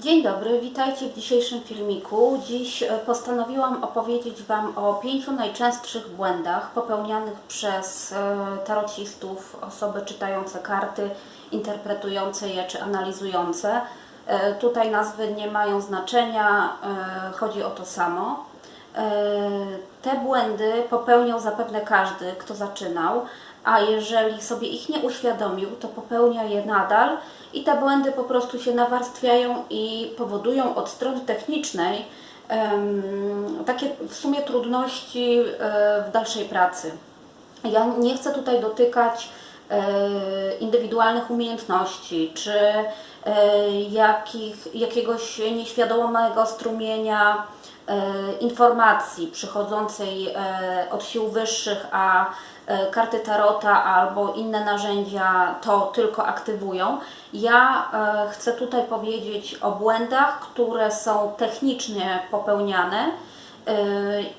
Dzień dobry, witajcie w dzisiejszym filmiku. Dziś e, postanowiłam opowiedzieć Wam o pięciu najczęstszych błędach popełnianych przez e, tarocistów, osoby czytające karty, interpretujące je czy analizujące. E, Tutaj nazwy nie mają znaczenia, chodzi o to samo. Te błędy popełniał zapewne każdy, kto zaczynał, a jeżeli sobie ich nie uświadomił, to popełnia je nadal i te błędy po prostu się nawarstwiają i powodują od strony technicznej takie w sumie trudności e, w dalszej pracy. Ja nie chcę tutaj dotykać e, indywidualnych umiejętności czy e, jakich, jakiegoś nieświadomego strumienia informacji przychodzącej od sił wyższych, a karty tarota albo inne narzędzia to tylko aktywują. Ja e, chcę tutaj powiedzieć o błędach, które są technicznie popełniane e,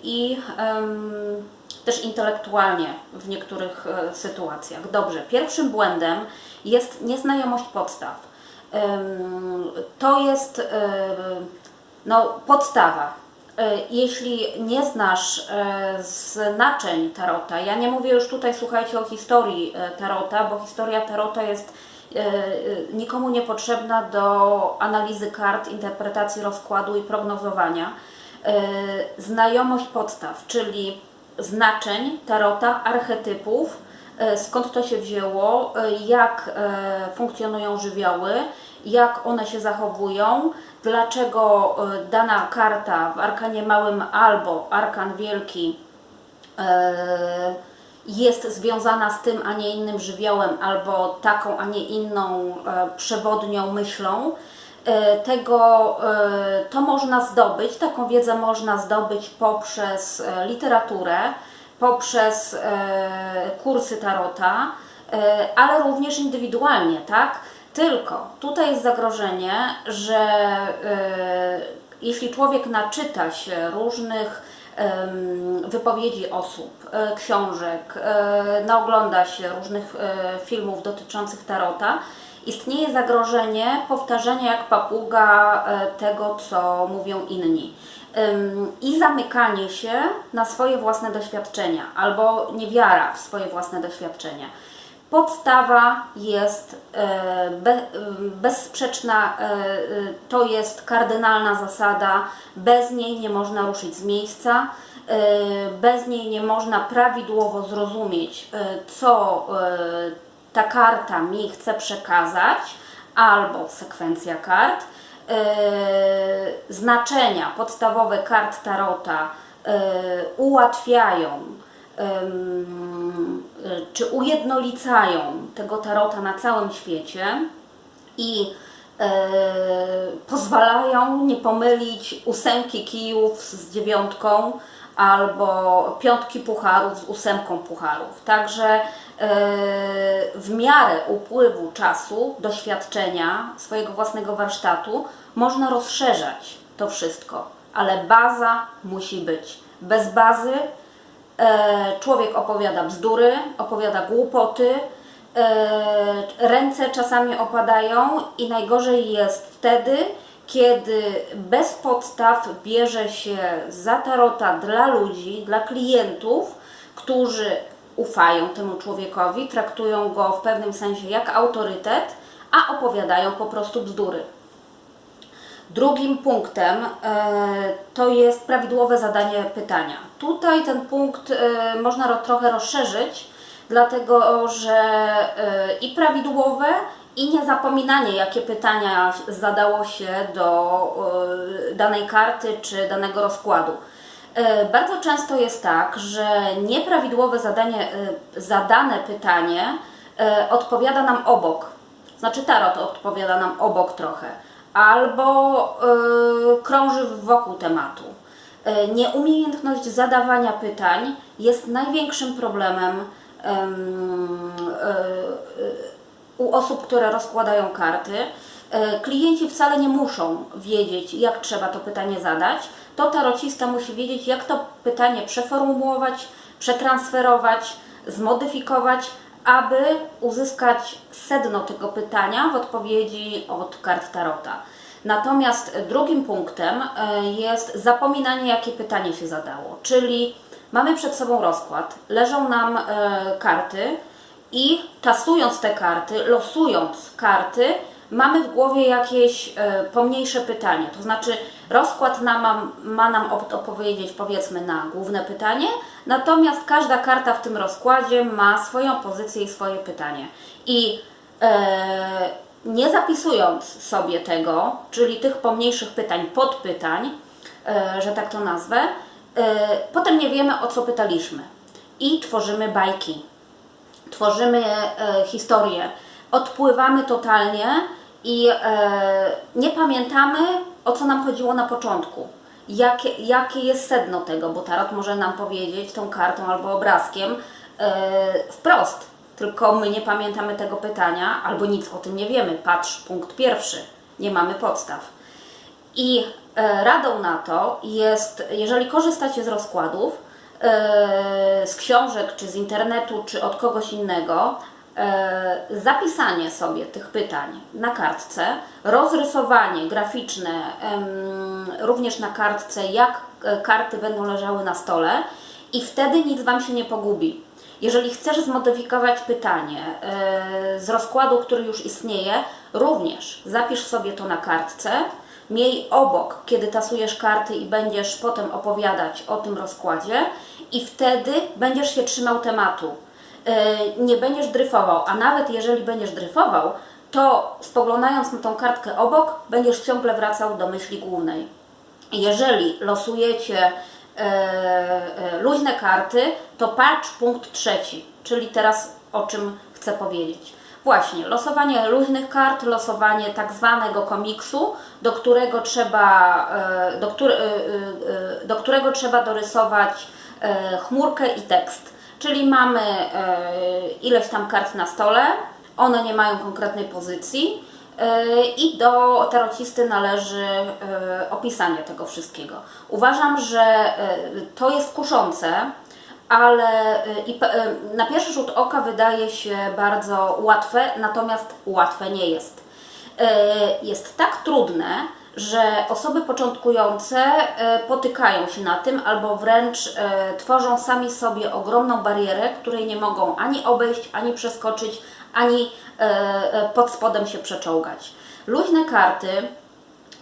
i też intelektualnie w niektórych e, sytuacjach. Dobrze, pierwszym błędem jest nieznajomość podstaw. To jest e, no, podstawa. E, Jeśli nie znasz e, znaczeń tarota, ja nie mówię już tutaj, słuchajcie, o historii e, tarota, bo historia tarota jest nikomu niepotrzebna do analizy kart, interpretacji rozkładu i prognozowania. Znajomość podstaw, czyli znaczeń tarota, archetypów, skąd to się wzięło, jak funkcjonują żywioły, jak one się zachowują, dlaczego e, dana karta w arkanie małym albo arkan wielki e, jest związana z tym, a nie innym żywiołem, albo taką, a nie inną e, przewodnią myślą. Tego to można zdobyć, taką wiedzę można zdobyć poprzez literaturę, poprzez kursy tarota, ale również indywidualnie, tak? Tylko tutaj jest zagrożenie, że e, jeśli człowiek naczyta się różnych wypowiedzi osób, e, książek, e, naogląda się różnych filmów dotyczących tarota, istnieje zagrożenie powtarzania jak papuga tego, co mówią inni. I zamykanie się na swoje własne doświadczenia, albo niewiara w swoje własne doświadczenia. Podstawa jest e, bezsprzeczna, e, e, to jest kardynalna zasada, bez niej nie można ruszyć z miejsca, bez niej nie można prawidłowo zrozumieć, co ta karta mi chce przekazać, albo sekwencja kart. Znaczenia podstawowe kart tarota ułatwiają czy ujednolicają tego tarota na całym świecie i e, pozwalają nie pomylić ósemki kijów z dziewiątką albo piątki pucharów z ósemką pucharów. Także e, w miarę upływu czasu, doświadczenia, swojego własnego warsztatu można rozszerzać to wszystko, ale baza musi być. Bez bazy człowiek opowiada bzdury, opowiada głupoty, e, ręce czasami opadają i najgorzej jest wtedy, kiedy bez podstaw bierze się za tarota dla ludzi, dla klientów, którzy ufają temu człowiekowi, traktują go w pewnym sensie jak autorytet, a opowiadają po prostu bzdury. Drugim punktem e, to jest prawidłowe zadanie pytania. Tutaj ten punkt e, można ro, trochę rozszerzyć, dlatego że e, i prawidłowe, i niezapominanie, jakie pytania zadało się do danej karty czy danego rozkładu. Bardzo często jest tak, że nieprawidłowe zadanie, zadane pytanie odpowiada nam obok. Znaczy tarot odpowiada nam obok trochę. Albo e, krąży wokół tematu. E, Nieumiejętność zadawania pytań jest największym problemem em, e, e, u osób, które rozkładają karty. E, Klienci wcale nie muszą wiedzieć, jak trzeba to pytanie zadać. To tarocista musi wiedzieć, jak to pytanie przeformułować, przetransferować, zmodyfikować, aby uzyskać sedno tego pytania w odpowiedzi od kart tarota. Natomiast drugim punktem e, jest zapominanie, jakie pytanie się zadało. Czyli mamy przed sobą rozkład, leżą nam e, karty i tasując te karty, losując karty, mamy w głowie jakieś e, pomniejsze pytanie. To znaczy, rozkład nam, ma nam odpowiedzieć, powiedzmy, na główne pytanie, natomiast każda karta w tym rozkładzie ma swoją pozycję i swoje pytanie. I e, nie zapisując sobie tego, czyli tych pomniejszych pytań, podpytań, e, że tak to nazwę, potem nie wiemy o co pytaliśmy i tworzymy bajki, tworzymy historię, odpływamy totalnie i nie pamiętamy o co nam chodziło na początku. Jakie, jakie jest sedno tego, bo tarot może nam powiedzieć tą kartą albo obrazkiem wprost tylko my nie pamiętamy tego pytania albo nic o tym nie wiemy. Patrz, punkt pierwszy. Nie mamy podstaw. I e, radą na to jest, jeżeli korzystacie z rozkładów, e, z książek, czy z internetu, czy od kogoś innego, e, zapisanie sobie tych pytań na kartce, rozrysowanie graficzne również na kartce, jak e, karty będą leżały na stole i wtedy nic Wam się nie pogubi. Jeżeli chcesz zmodyfikować pytanie yy, z rozkładu, który już istnieje, również zapisz sobie to na kartce, miej obok, kiedy tasujesz karty i będziesz potem opowiadać o tym rozkładzie i wtedy będziesz się trzymał tematu. Yy, nie będziesz dryfował, a nawet jeżeli będziesz dryfował, to spoglądając na tą kartkę obok, będziesz ciągle wracał do myśli głównej. Jeżeli losujecie E, e, luźne karty, to patrz punkt trzeci, czyli teraz o czym chcę powiedzieć. Właśnie, losowanie luźnych kart, losowanie tak zwanego komiksu, do którego trzeba, do, który, do którego trzeba dorysować chmurkę i tekst. Czyli mamy ileś tam kart na stole, one nie mają konkretnej pozycji, i do tarocisty należy e, opisanie tego wszystkiego. Uważam, że e, to jest kuszące, ale e, na pierwszy rzut oka wydaje się bardzo łatwe, natomiast łatwe nie jest. Jest tak trudne, że osoby początkujące potykają się na tym albo wręcz tworzą sami sobie ogromną barierę, której nie mogą ani obejść, ani przeskoczyć, ani e, e, pod spodem się przeczołgać. Luźne karty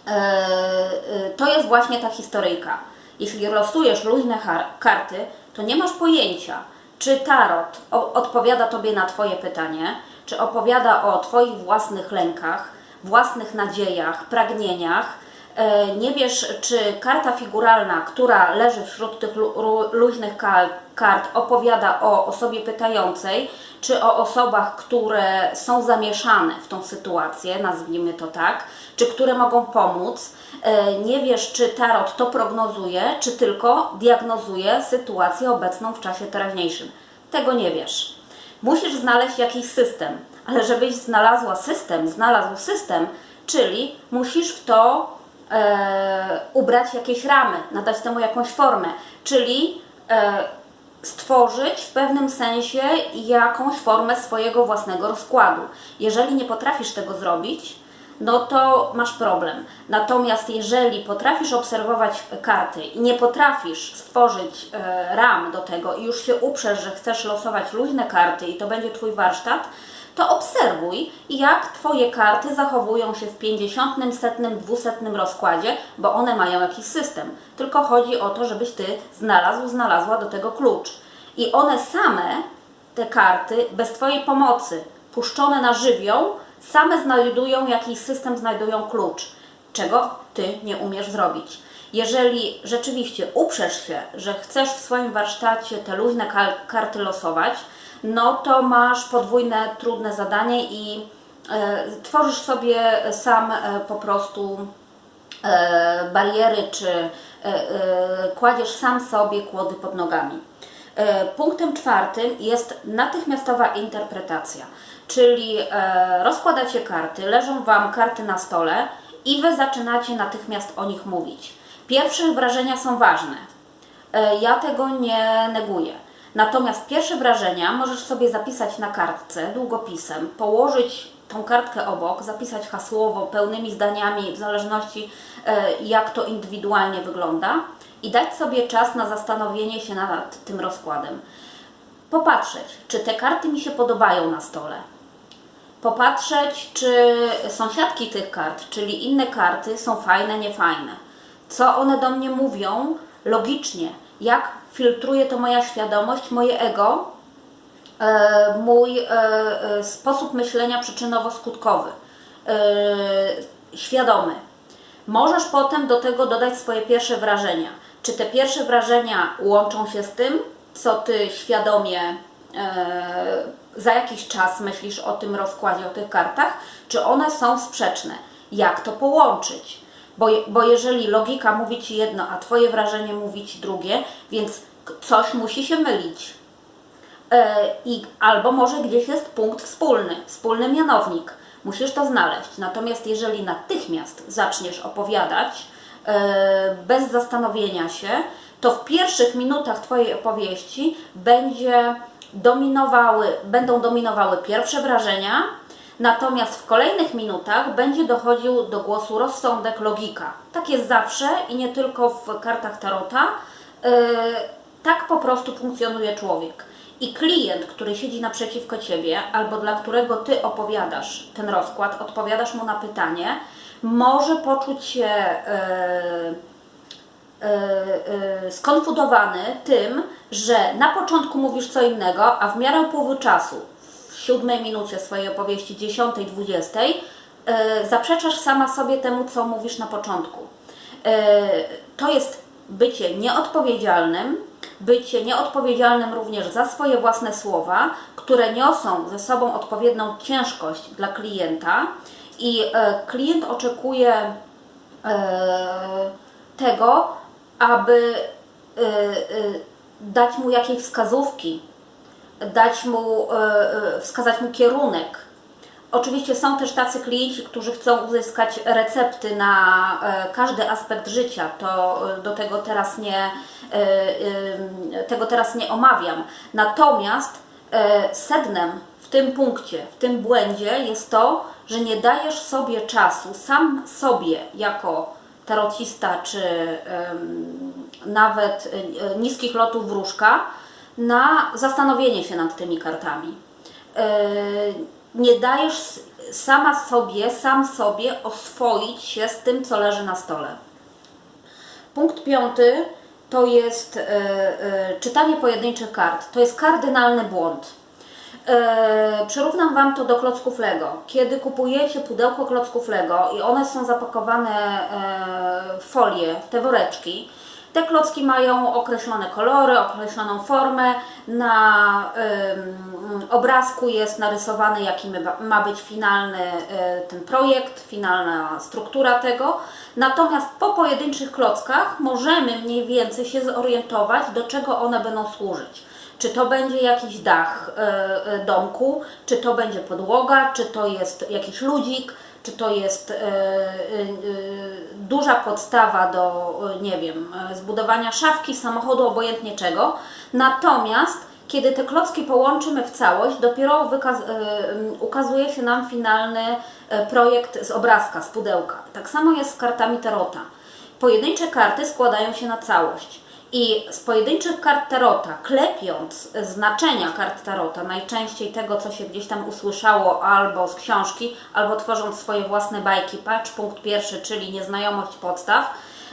e, to jest właśnie ta historyjka. Jeśli losujesz luźne karty, to nie masz pojęcia, czy tarot odpowiada Tobie na Twoje pytanie, czy opowiada o Twoich własnych lękach, własnych nadziejach, pragnieniach. Nie wiesz, czy karta figuralna, która leży wśród tych luźnych kart, opowiada o osobie pytającej, czy o osobach, które są zamieszane w tą sytuację, nazwijmy to tak, czy które mogą pomóc. E, nie wiesz, czy tarot to prognozuje, czy tylko diagnozuje sytuację obecną w czasie teraźniejszym. Tego nie wiesz. Musisz znaleźć jakiś system, ale żebyś znalazła system, znalazł system, czyli musisz w to e, ubrać jakieś ramy, nadać temu jakąś formę, czyli e, stworzyć w pewnym sensie jakąś formę swojego własnego rozkładu. Jeżeli nie potrafisz tego zrobić, no to masz problem. Natomiast jeżeli potrafisz obserwować karty i nie potrafisz stworzyć e, ram do tego i już się uprzesz, że chcesz losować luźne karty i to będzie Twój warsztat, to obserwuj, jak Twoje karty zachowują się w 50, 100, 200 rozkładzie, bo one mają jakiś system. Tylko chodzi o to, żebyś Ty znalazł, znalazła do tego klucz. I one same, te karty, bez Twojej pomocy, puszczone na żywioł, same znajdują jakiś system, znajdują klucz, czego Ty nie umiesz zrobić. Jeżeli rzeczywiście uprzesz się, że chcesz w swoim warsztacie te luźne karty losować, no to masz podwójne, trudne zadanie i e, tworzysz sobie sam e, po prostu e, bariery, czy kładziesz sam sobie kłody pod nogami. Punktem czwartym jest natychmiastowa interpretacja, czyli rozkładacie karty, leżą Wam karty na stole i Wy zaczynacie natychmiast o nich mówić. Pierwsze wrażenia są ważne. Ja tego nie neguję. Natomiast pierwsze wrażenia możesz sobie zapisać na kartce długopisem, położyć tą kartkę obok, zapisać hasłowo pełnymi zdaniami, w zależności e, jak to indywidualnie wygląda i dać sobie czas na zastanowienie się nad tym rozkładem. Popatrzeć, czy te karty mi się podobają na stole. Popatrzeć, czy sąsiadki tych kart, czyli inne karty są fajne, niefajne. Co one do mnie mówią logicznie, jak filtruje to moja świadomość, moje ego, e, mój e, e, sposób myślenia przyczynowo-skutkowy, świadomy. Możesz potem do tego dodać swoje pierwsze wrażenia. Czy te pierwsze wrażenia łączą się z tym, co ty świadomie za jakiś czas myślisz o tym rozkładzie, o tych kartach, czy one są sprzeczne? Jak to połączyć? Bo, bo jeżeli logika mówi ci jedno, a twoje wrażenie mówi ci drugie, więc coś musi się mylić. E, I, albo może gdzieś jest punkt wspólny, wspólny mianownik. Musisz to znaleźć. Natomiast jeżeli natychmiast zaczniesz opowiadać e, bez zastanowienia się, to w pierwszych minutach Twojej opowieści będzie dominowały, będą dominowały pierwsze wrażenia, natomiast w kolejnych minutach będzie dochodził do głosu rozsądek, logika. Tak jest zawsze i nie tylko w kartach Tarota. Yy, tak po prostu funkcjonuje człowiek. I klient, który siedzi naprzeciwko ciebie, albo dla którego ty opowiadasz ten rozkład, odpowiadasz mu na pytanie, może poczuć się yy, yy, skonfudowany tym, że na początku mówisz co innego, a w miarę upływu czasu, siódmej minucie swojej opowieści, dziesiątej, dwudziestej, zaprzeczasz sama sobie temu, co mówisz na początku. To jest bycie nieodpowiedzialnym, bycie nieodpowiedzialnym również za swoje własne słowa, które niosą ze sobą odpowiednią ciężkość dla klienta i e, klient oczekuje e, tego, aby e, dać mu jakieś wskazówki, dać mu, wskazać mu kierunek, Oczywiście są też tacy klienci, którzy chcą uzyskać recepty na e, każdy aspekt życia. To e, do tego teraz nie, e, tego teraz nie omawiam. Natomiast sednem w tym punkcie, w tym błędzie jest to, że nie dajesz sobie czasu, sam sobie jako tarocista, czy nawet niskich lotów wróżka, na zastanowienie się nad tymi kartami nie dajesz sama sobie, sam sobie oswoić się z tym, co leży na stole. Punkt piąty to jest y, y, czytanie pojedynczych kart. To jest kardynalny błąd. Przyrównam Wam to do klocków Lego. Kiedy kupujecie pudełko klocków Lego i one są zapakowane w folię, w te woreczki, te klocki mają określone kolory, określoną formę. Na ym, obrazku jest narysowany, jaki ma być finalny y, ten projekt, finalna struktura tego. Natomiast po pojedynczych klockach możemy mniej więcej się zorientować, do czego one będą służyć. Czy to będzie jakiś dach y, y, domku, czy to będzie podłoga, czy to jest jakiś ludzik, czy to jest e, e, e, duża podstawa do, nie wiem, zbudowania szafki, samochodu, obojętnie czego. Natomiast kiedy te klocki połączymy w całość, dopiero ukazuje się nam finalny projekt z obrazka, z pudełka. Tak samo jest z kartami tarota. Pojedyncze karty składają się na całość. I z pojedynczych kart tarota, klepiąc znaczenia kart tarota, najczęściej tego, co się gdzieś tam usłyszało albo z książki, albo tworząc swoje własne bajki, patrz punkt pierwszy, czyli nieznajomość podstaw,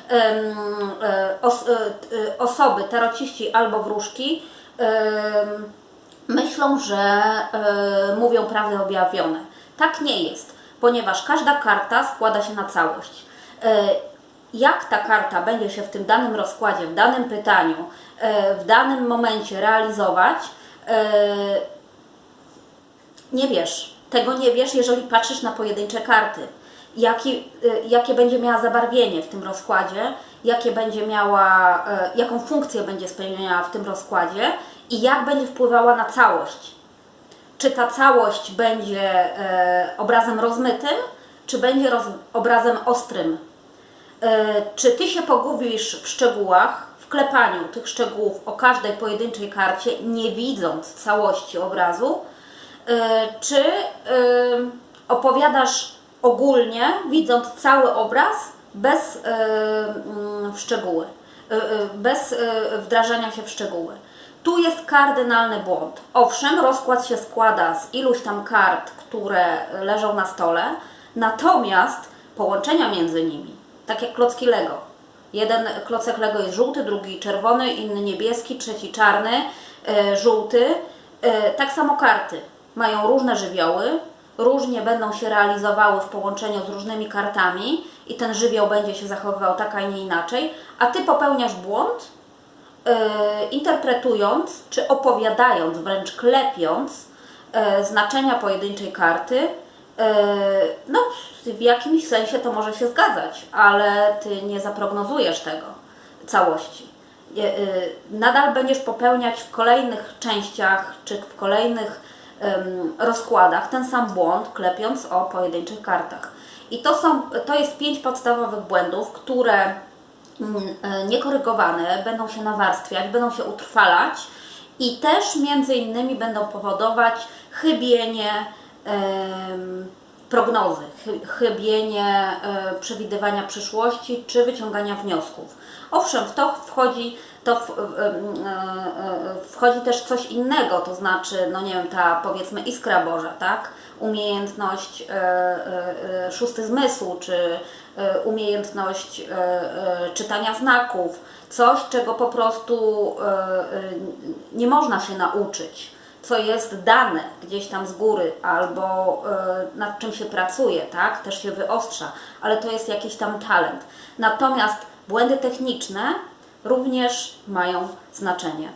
e, e, e, osoby, tarociści albo wróżki myślą, że mówią prawdy objawione. Tak nie jest, ponieważ każda karta składa się na całość jak ta karta będzie się w tym danym rozkładzie, w danym pytaniu, e, w danym momencie realizować, e, nie wiesz. Tego nie wiesz, jeżeli patrzysz na pojedyncze karty. Jaki, e, jakie będzie miała zabarwienie w tym rozkładzie, jakie będzie miała, jaką funkcję będzie spełniała w tym rozkładzie i jak będzie wpływała na całość. Czy ta całość będzie obrazem rozmytym, czy będzie roz, obrazem ostrym, czy Ty się pogubisz w szczegółach, w klepaniu tych szczegółów o każdej pojedynczej karcie, nie widząc całości obrazu, e, czy, e, opowiadasz ogólnie, widząc cały obraz, bez e, mm, w szczegóły, e, e, bez e, wdrażania się w szczegóły. Tu jest kardynalny błąd. Owszem, rozkład się składa z iluś tam kart, które leżą na stole, natomiast połączenia między nimi, tak jak klocki Lego. Jeden klocek Lego jest żółty, drugi czerwony, inny niebieski, trzeci czarny, e, żółty. E, tak samo karty mają różne żywioły, różnie będą się realizowały w połączeniu z różnymi kartami i ten żywioł będzie się zachowywał tak, a nie inaczej, a Ty popełniasz błąd, e, interpretując czy opowiadając, wręcz klepiąc e, znaczenia pojedynczej karty, no w jakimś sensie to może się zgadzać, ale ty nie zaprognozujesz tego całości. E, e, Nadal będziesz popełniać w kolejnych częściach czy w kolejnych rozkładach ten sam błąd, klepiąc o pojedynczych kartach. I to, są, to jest pięć podstawowych błędów, które mm, e, niekorygowane będą się nawarstwiać, będą się utrwalać i też między innymi będą powodować chybienie prognozy, chy- chybienie e, przewidywania przyszłości czy wyciągania wniosków. Owszem, w to wchodzi, to w, e, e, wchodzi też coś innego, to znaczy, no nie wiem, ta powiedzmy iskra Boża, tak? Umiejętność szósty zmysł, czy umiejętność czytania znaków, coś, czego po prostu nie można się nauczyć co jest dane gdzieś tam z góry albo e, nad czym się pracuje, tak? Też się wyostrza, ale to jest jakiś tam talent. Natomiast błędy techniczne również mają znaczenie.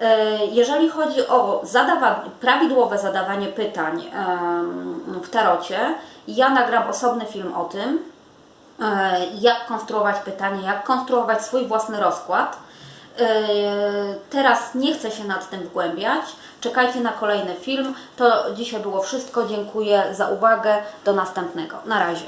E, Jeżeli chodzi o prawidłowe zadawanie pytań w tarocie, ja nagram osobny film o tym, e, jak konstruować pytanie, jak konstruować swój własny rozkład. E, Teraz nie chcę się nad tym wgłębiać. Czekajcie na kolejny film. To dzisiaj było wszystko. Dziękuję za uwagę. Do następnego. Na razie.